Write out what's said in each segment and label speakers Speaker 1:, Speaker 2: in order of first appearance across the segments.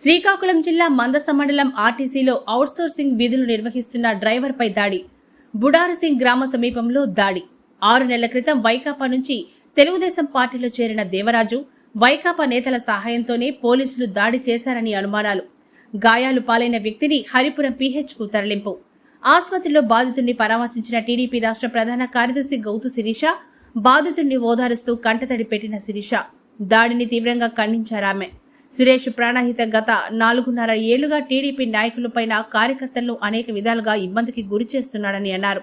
Speaker 1: శ్రీకాకుళం జిల్లా మందస మండలం ఆర్టీసీలో అవుట్సోర్సింగ్ విధులు నిర్వహిస్తున్న డ్రైవర్పై దాడి. బుడారసింగ్ గ్రామ సమీపంలో దాడి. ఆరు నెలల క్రితం వైకాపా నుంచి తెలుగుదేశం పార్టీలో చేరిన దేవరాజు వైకాపా నేతల సహాయంతోనే పోలీసులు దాడి చేశారని అనుమానాలు. గాయాలు పాలైన వ్యక్తిని హరిపురం పీహెచ్కు తరలింపు. ఆసుపత్రిలో బాధితుడిని పరామర్శించిన టీడీపీ రాష్ట్ర ప్రధాన కార్యదర్శి గౌతు శిరీష బాధితుడిని ఓదారుస్తూ కంటతడి పెట్టిన శిరీష. దాడిని తీవ్రంగా ఖండించారామె సురేష్ ప్రాణహిత గత నాలుగున్నర ఏళ్ళుగా టీడీపీ నాయకులపైన కార్యకర్తలను అనేక విధాలుగా ఇబ్బందికి గురి చేస్తున్నాడని అన్నారు.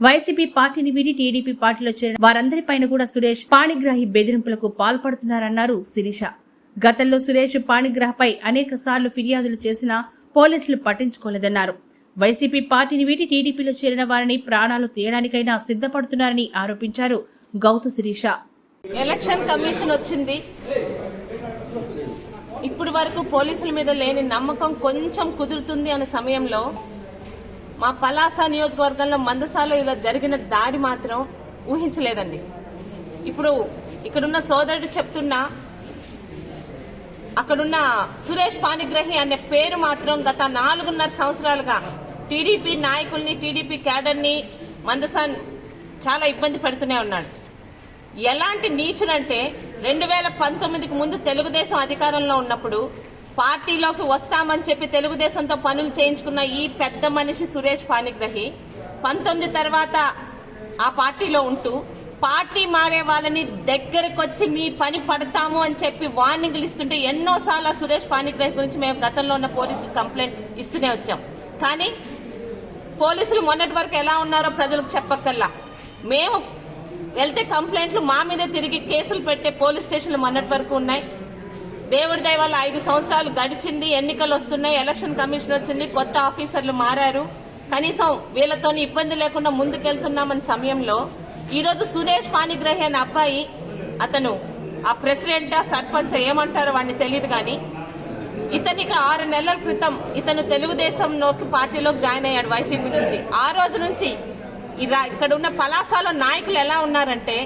Speaker 1: వైసీపీ పార్టీని వీడి టీడీపీ పార్టీలో చేరిన వారందరిపైన కూడా సురేష్ పాణిగ్రాహి బెదిరింపులకు పాల్పడుతున్నారన్నారు శిరీష. గతంలో సురేష్ పాణిగ్రహపై అనేక సార్లు ఫిర్యాదులు చేసినా పోలీసులు పట్టించుకోలేదన్నారు. వైసీపీ పార్టీని వీటి టీడీపీలో చేరిన వారిని ప్రాణాలు తీయడానికైనా సిద్ధపడుతున్నారని ఆరోపించారు గౌతు శిరీష.
Speaker 2: ఎలక్షన్ కమిషన్ వచ్చింది. ఇప్పుడు వరకు పోలీసుల మీద లేని నమ్మకం కొంచెం కుదురుతుంది అనే సమయంలో మా పలాస నియోజకవర్గంలో మందసాలో ఇలా జరిగిన దాడి మాత్రం ఊహించలేదండి. ఇప్పుడు ఇక్కడున్న సోదరుడు చెప్తున్నా అక్కడున్న సురేష్ పానిగ్రహి అనే పేరు మాత్రం గత నాలుగున్నర సంవత్సరాలుగా టీడీపీ నాయకుల్ని టీడీపీ క్యాడర్ని మందసాన్ చాలా ఇబ్బంది పెడుతూనే ఉన్నాడు. ఎలాంటి నీచుడంటే రెండు వేల పంతొమ్మిదికి ముందు తెలుగుదేశం అధికారంలో ఉన్నప్పుడు పార్టీలోకి వస్తామని చెప్పి తెలుగుదేశంతో పనులు చేయించుకున్న ఈ పెద్ద మనిషి సురేష్ పానిగ్రహి పంతొమ్మిది తర్వాత ఆ పార్టీలో ఉంటూ పార్టీ మారే వాళ్ళని దగ్గరకు వచ్చి మీ పని పడతాము అని చెప్పి వార్నింగ్లు ఇస్తుంటే ఎన్నోసార్లు సురేష్ పానిగ్రహి గురించి మేము గతంలో ఉన్న పోలీసులు కంప్లైంట్ ఇస్తూనే వచ్చాం. కానీ పోలీసులు మొన్నటి వరకు ఎలా ఉన్నారో ప్రజలకు చెప్పక్కల్లా మేము వెళ్తే కంప్లైంట్లు మా మీద తిరిగి కేసులు పెట్టే పోలీస్ స్టేషన్లు మొన్నటి వరకు ఉన్నాయి. దేవుడి దయ వల్ల ఐదు సంవత్సరాలు గడిచింది ఎన్నికలు వస్తున్నాయి ఎలక్షన్ కమిషన్ వచ్చింది కొత్త ఆఫీసర్లు మారారు. కనీసం వీళ్ళతో ఇబ్బంది లేకుండా ముందుకెళ్తున్నామని సమయంలో ఈరోజు సురేష్ పానిగ్రహి అనే అబ్బాయి అతను ఆ ప్రెసిడెంట్ సర్పంచ్ ఏమంటారో వాడిని తెలియదు కానీ ఇతనికి ఆరు నెలల క్రితం ఇతను తెలుగుదేశంలోకి పార్టీలోకి జాయిన్ అయ్యాడు వైసీపీ నుంచి. ఆ రోజు నుంచి ఇక్కడ ఉన్న పలాసాలో నాయకులు ఎలా ఉన్నారంటే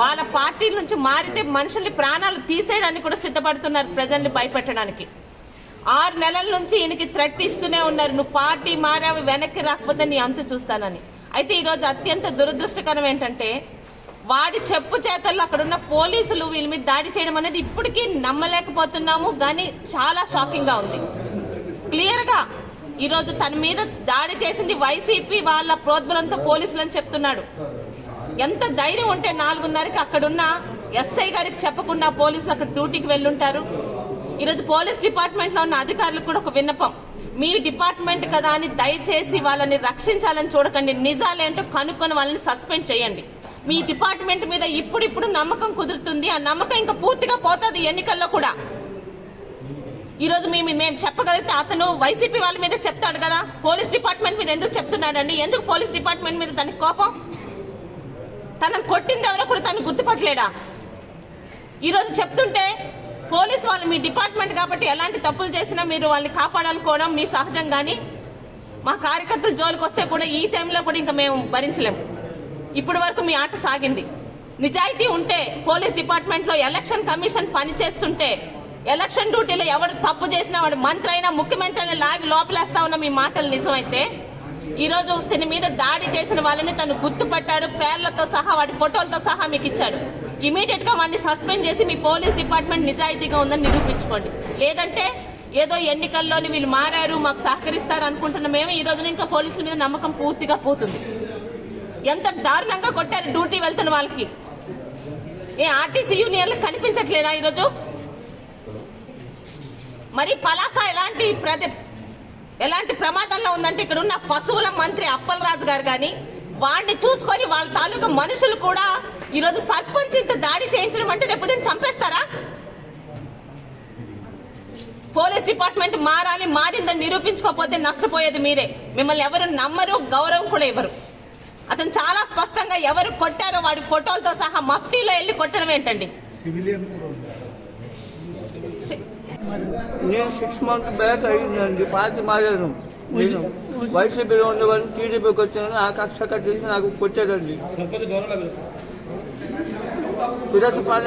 Speaker 2: వాళ్ళ పార్టీ నుంచి మారితే మనుషుల్ని ప్రాణాలు తీసేయడానికి కూడా సిద్ధపడుతున్నారు ప్రజల్ని భయపెట్టడానికి. ఆరు నెలల నుంచి ఈయనకి థ్రెట్ ఇస్తూనే ఉన్నారు. నువ్వు పార్టీ మారావి వెనక్కి రాకపోతే నీ అంతు చూస్తానని. అయితే ఈరోజు అత్యంత దురదృష్టకరం ఏంటంటే వాడి చెప్పు చేతల్లో అక్కడున్న పోలీసులు వీళ్ళ మీద దాడి చేయడం అనేది ఇప్పటికీ నమ్మలేకపోతున్నాము కానీ చాలా షాకింగ్గా ఉంది. క్లియర్గా ఈరోజు తన మీద దాడి చేసింది వైసీపీ వాళ్ళ ప్రోద్బలంతో పోలీసులు అని చెప్తున్నాడు. ఎంత ధైర్యం ఉంటే నాలుగున్నరకి అక్కడున్న ఎస్ఐ గారికి చెప్పకుండా పోలీసులు అక్కడ డ్యూటీకి వెళ్ళుంటారు. ఈరోజు పోలీస్ డిపార్ట్మెంట్లో ఉన్న అధికారులకు కూడా ఒక విన్నపం. మీ డిపార్ట్మెంట్ కదా అని దయచేసి వాళ్ళని రక్షించాలని చూడకండి. నిజాలేంటో కనుక్కొని వాళ్ళని సస్పెండ్ చేయండి. మీ డిపార్ట్మెంట్ మీద ఇప్పుడిప్పుడు నమ్మకం కుదురుతుంది. ఆ నమ్మకం ఇంకా పూర్తిగా పోతుంది ఎన్నికల్లో కూడా. ఈ రోజు మేము మేము చెప్పగలిగితే అతను వైసీపీ వాళ్ళ మీద చెప్తాడు కదా. పోలీస్ డిపార్ట్మెంట్ మీద ఎందుకు చెప్తున్నాడండి? ఎందుకు పోలీస్ డిపార్ట్మెంట్ మీద తనకి కోపం? తనను కొట్టింది ఎవరో కూడా తను గుర్తుపట్టలేడా? ఈరోజు చెప్తుంటే పోలీస్ వాళ్ళు మీ డిపార్ట్మెంట్ కాబట్టి ఎలాంటి తప్పులు చేసినా మీరు వాళ్ళని కాపాడాలనుకోవడం మీ సహజం కానీ మా కార్యకర్తలు జోలికి వస్తే కూడా ఈ టైంలో కూడా ఇంకా మేము భరించలేము ఇప్పటి వరకు మీ ఆట సాగింది. నిజాయితీ ఉంటే పోలీస్ డిపార్ట్మెంట్లో ఎలక్షన్ కమిషన్ పని చేస్తుంటే ఎలక్షన్ డ్యూటీలో ఎవరు తప్పు చేసినా వాడు మంత్రి అయినా ముఖ్యమంత్రి అయినా లాగి లోపలేస్తా ఉన్న మీ మాటలు నిజమైతే ఈరోజు తన మీద దాడి చేసిన వాళ్ళని తను గుర్తుపట్టాడు పేర్లతో సహా వాడి ఫోటోలతో సహా మీకు ఇచ్చాడు. ఇమీడియట్గా వాడిని సస్పెండ్ చేసి మీ పోలీస్ డిపార్ట్మెంట్ నిజాయితీగా ఉందని నిరూపించుకోండి. లేదంటే ఏదో ఎన్నికల్లోని వీళ్ళు మారారు మాకు సహకరిస్తారు అనుకుంటున్న మేము ఈ రోజున ఇంకా పోలీసుల మీద నమ్మకం పూర్తిగా పోతుంది. ఎంత దారుణంగా కొట్టారు డ్యూటీ వెళ్తున్న వాళ్ళకి. ఏ ఆర్టీసీ యూనియన్లు కనిపించట్లేదా ఈరోజు? మరి పలాస ఎలాంటి ప్రతి ఎలాంటి ప్రమాదంలో ఉందంటే ఇక్కడ ఉన్న పశువుల మంత్రి అప్పలరాజు గారు కానీ వాడిని చూసుకొని వాళ్ళ తాలూకా మనుషులు కూడా ఈరోజు సర్పంచ్ ఇంత దాడి చేయించడం అంటే రేపు చంపేస్తారా? పోలీస్ డిపార్ట్మెంట్ మారాలి మారిందని నిరూపించుకోకపోతే నష్టపోయేది మీరే. మిమ్మల్ని ఎవరు నమ్మరు గౌరవం కూడా ఇవ్వరు. అతను చాలా స్పష్టంగా ఎవరు కొట్టారో వాడి ఫోటోలతో సహా మఫ్టీలో వెళ్ళి కొట్టడం ఏంటండి?
Speaker 3: సివిలియన్ కూడా ఉంది.
Speaker 4: నేను సిక్స్ మంత్ బ్యాక్ అయ్యిందండి పార్టీ మారాను నేను వైసీపీలో ఉండేవాడిని టీడీపీకి వచ్చాను ఆ కక్ష కట్టేసి నాకు
Speaker 3: గౌరవ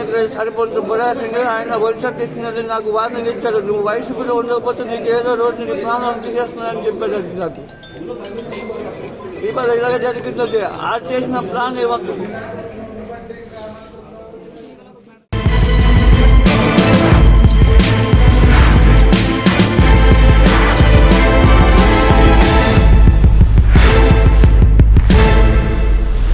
Speaker 4: సురేష్ సరిపోతుంది బుడా సింగ్ ఆయన భవిష్యత్తు ఇస్తున్నది నాకు వార్నింగ్ ఇచ్చాడు నువ్వు వయసుకులో ఉండకపోతే నీకు ఏదో రోజు నీ ప్రాణం తీసేస్తున్నానని చెప్పాడు એ બધા ઇલાકા જાતિ નથી આ સ્ટેજના પ્લાન એવા